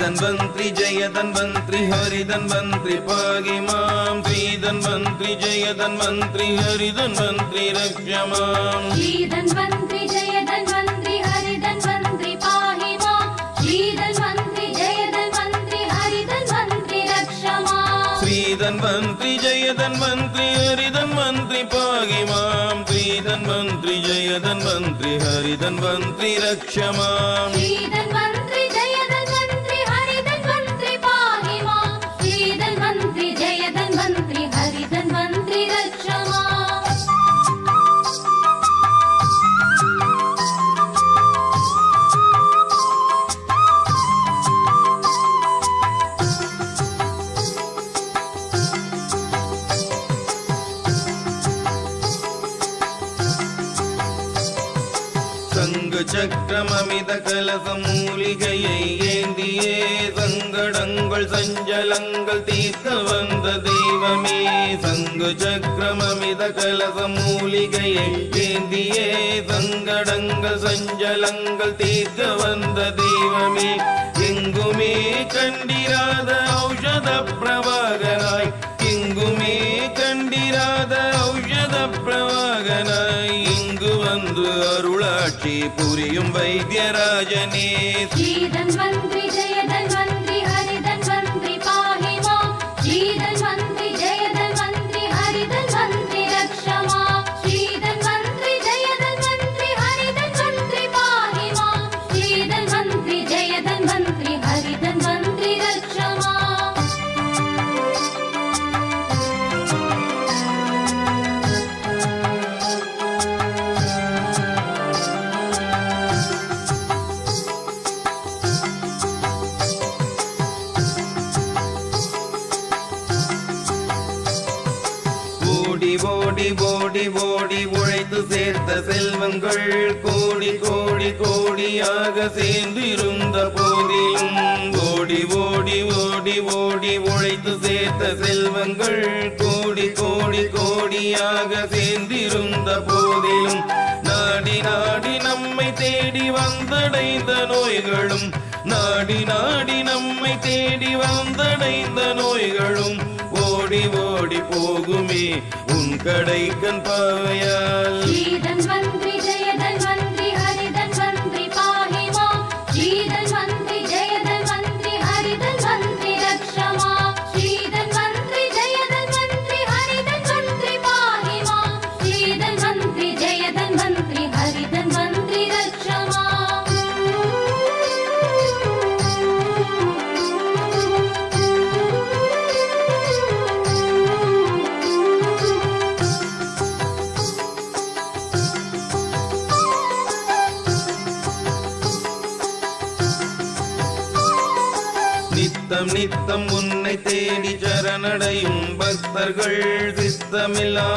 श्रीधन्वन्त्रि जय धन्वन्त्रि हरिधन्वन्त्रि पाहि मां श्रीधन्वन्त्रि जय धन्वन्त्रि हरिधन्वन्त्रि रक्ष माम् श्रीधन्वन्त्रि जय धन्वन्त्रि हरिधन्वन्त्रि पाहि मां श्रीधन्वन्त्रि जय धन्वन्त्रि हरिधन्वन्त्रि रक्ष माम् श्रीधन्वन्त्रि जय धन्वन्त्रि हरिधन्वन्त्रि पाहि मां श्रीधन्वन्त्रि जय धन्वन्त्रि हरिधन्वन्त्रि रक्ष माम् श्रीधन्वन्त्रि சக்கரமமித கலச மூலிகையை ஏந்தியே சங்கடங்கள் சஞ்சலங்கள் தீர்க்க வந்த தெய்வமே. சங்கு சக்கரமமித கலச மூலிகையை ஏந்தியே சங்கடங்கள் சஞ்சலங்கள் தீர்க்க வந்த தெய்வமே. எங்குமே கண்டிராத ஔஷத வந்து அருளாட்சி புரியும் வைத்தியராஜனே. ஓடி ஓடி ஓடி ஓடி உழைத்து சேர்த்த செல்வங்கள் கோடி கோடி கோடியாக சேர்ந்திருந்த போதிலும் ஓடி ஓடி ஓடி ஓடி உழைத்து சேர்த்த செல்வங்கள் கோடி கோடி கோடியாக சேர்ந்திருந்த போதிலும் நாடி நாடி நம்மை தேடி வந்தடைந்த நோய்களும் நாடி நாடி நம்மை தேடி வந்தடைந்த நோய்களும் ஓடி ஓடி போகுமே. உன் கடைக்கண் பாவையால். நித்தம் நித்தம் உன்னை தேடி சரணடையும் பக்தர்கள் சித்தமில்லா